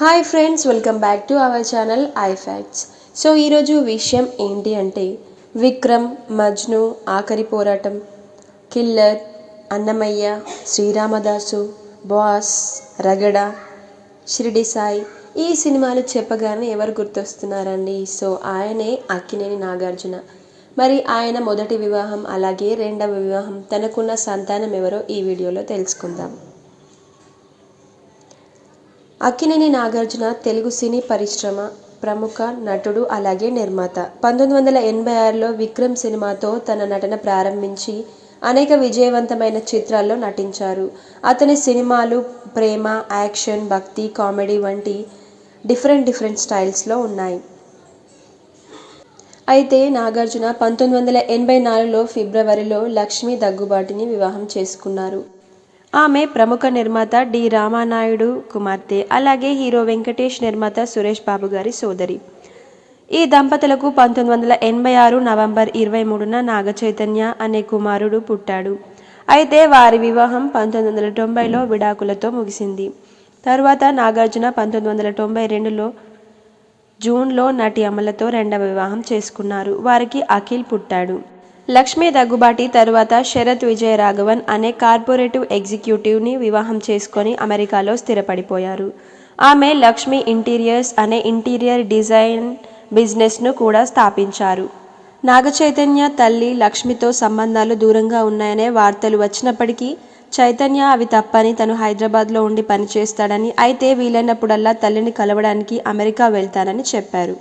Hi friends welcome back to our channel I facts so ఈరోజు విషయం ఏంటి అంటే విక్రమ్ మజ్ను ఆఖరి పోరాటం. కిల్లర్ అన్నమయ్య శ్రీరామదాసు బాస్ రగడ షిరిడి సాయి. ఈ సినిమాలు చెప్పగానే ఎవరు గుర్తొస్తున్నారండి? సో ఆయనే అక్కినేని నాగార్జున. మరి ఆయన మొదటి వివాహం అలాగే రెండవ వివాహం తనకున్న సంతానం ఎవరో ఈ వీడియోలో తెలుసుకుందాం. అక్కినేని నాగార్జున తెలుగు సినీ పరిశ్రమ ప్రముఖ నటుడు అలాగే నిర్మాత. పంతొమ్మిది వందల ఎనభై ఆరులో విక్రమ్ సినిమాతో తన నటన ప్రారంభించి అనేక విజయవంతమైన చిత్రాల్లో నటించారు. అతని సినిమాలు ప్రేమ యాక్షన్ భక్తి కామెడీ వంటి డిఫరెంట్ డిఫరెంట్ స్టైల్స్లో ఉన్నాయి. అయితే నాగార్జున పంతొమ్మిది వందల ఎనభై నాలుగులో ఫిబ్రవరిలో లక్ష్మీ దగ్గుబాటిని వివాహం చేసుకున్నారు. ఆమె ప్రముఖ నిర్మాత డి రామానాయుడు కుమార్తె అలాగే హీరో వెంకటేష్ నిర్మాత సురేష్ బాబు గారి సోదరి. ఈ దంపతులకు పంతొమ్మిది వందల ఎనభై ఆరు నవంబర్ ఇరవై మూడున నాగచైతన్య అనే కుమారుడు పుట్టాడు. అయితే వారి వివాహం పంతొమ్మిది వందల తొంభైలో విడాకులతో ముగిసింది. తరువాత నాగార్జున పంతొమ్మిది వందల తొంభై రెండులో జూన్లో నటి అమలతో రెండవ వివాహం చేసుకున్నారు. వారికి అఖిల్ పుట్టాడు. లక్ష్మీ దగ్గుబాటి తరువాత శరత్ విజయ రాఘవన్ అనే కార్పొరేటివ్ ఎగ్జిక్యూటివ్ని వివాహం చేసుకొని అమెరికాలో స్థిరపడిపోయారు. ఆమె లక్ష్మీ ఇంటీరియర్స్ అనే ఇంటీరియర్ డిజైన్ బిజినెస్ను కూడా స్థాపించారు. నాగచైతన్య తల్లి లక్ష్మితో సంబంధాలు దూరంగా ఉన్నాయనే వార్తలు వచ్చినప్పటికీ చైతన్య అవి తప్పని తను హైదరాబాద్లో ఉండి పనిచేస్తాడని అయితే వీలైనప్పుడల్లా తల్లిని కలవడానికి అమెరికా వెళ్తానని చెప్పారు.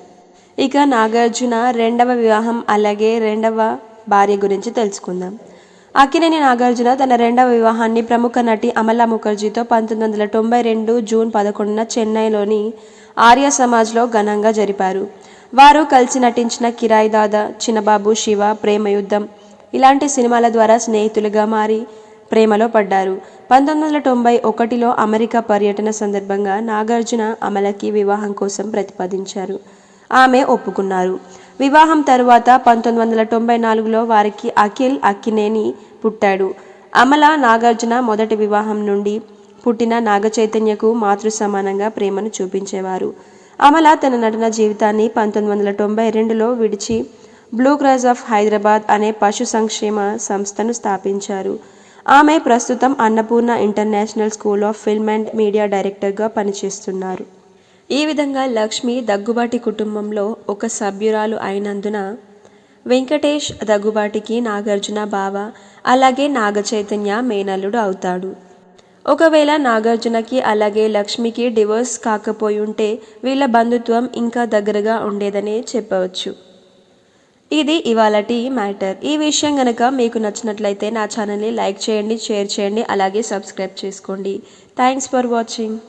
ఇక నాగార్జున రెండవ వివాహం అలాగే రెండవ భార్య గురించి తెలుసుకుందాం. అక్కినేని నాగార్జున తన రెండవ వివాహాన్ని ప్రముఖ నటి అమలా ముఖర్జీతో పంతొమ్మిది వందల తొంభై రెండు జూన్ పదకొండున చెన్నైలోని ఆర్య సమాజ్లో ఘనంగా జరిపారు. వారు కలిసి నటించిన కిరాయి దాదా చిన్నబాబు శివ ప్రేమయుద్ధం ఇలాంటి సినిమాల ద్వారా స్నేహితులుగా మారి ప్రేమలో పడ్డారు. పంతొమ్మిది వందల తొంభై ఒకటిలో అమెరికా పర్యటన సందర్భంగా నాగార్జున అమలకి వివాహం కోసం ప్రతిపాదించారు. ఆమె ఒప్పుకున్నారు. వివాహం తరువాత పంతొమ్మిది వందల తొంభై నాలుగులో వారికి అఖిల్ అక్కినేని పుట్టాడు. అమల నాగార్జున మొదటి వివాహం నుండి పుట్టిన నాగచైతన్యకు మాతృ సమానంగా ప్రేమను చూపించేవారు. అమల తన నటన జీవితాన్ని పంతొమ్మిది వందల తొంభై రెండులో విడిచి బ్లూ క్రాస్ ఆఫ్ హైదరాబాద్ అనే పశు సంక్షేమ సంస్థను స్థాపించారు. ఆమె ప్రస్తుతం Annapurna international school of film and media డైరెక్టర్గా పనిచేస్తున్నారు. ఈ విధంగా లక్ష్మి దగ్గుబాటి కుటుంబంలో ఒక సభ్యురాలు అయినందున వెంకటేష్ దగ్గుబాటికి నాగార్జున బావ అలాగే నాగచైతన్య మేనల్లుడు అవుతాడు. ఒకవేళ నాగార్జునకి అలాగే లక్ష్మికి డివోర్స్ కాకపోయి ఉంటే వీళ్ళ బంధుత్వం ఇంకా దగ్గరగా ఉండేదనే చెప్పవచ్చు. ఇది ఇవాళటి మ్యాటర్. ఈ విషయం కనుక మీకు నచ్చినట్లయితే నా ఛానల్ని లైక్ చేయండి షేర్ చేయండి అలాగే సబ్స్క్రైబ్ చేసుకోండి. Thanks for watching.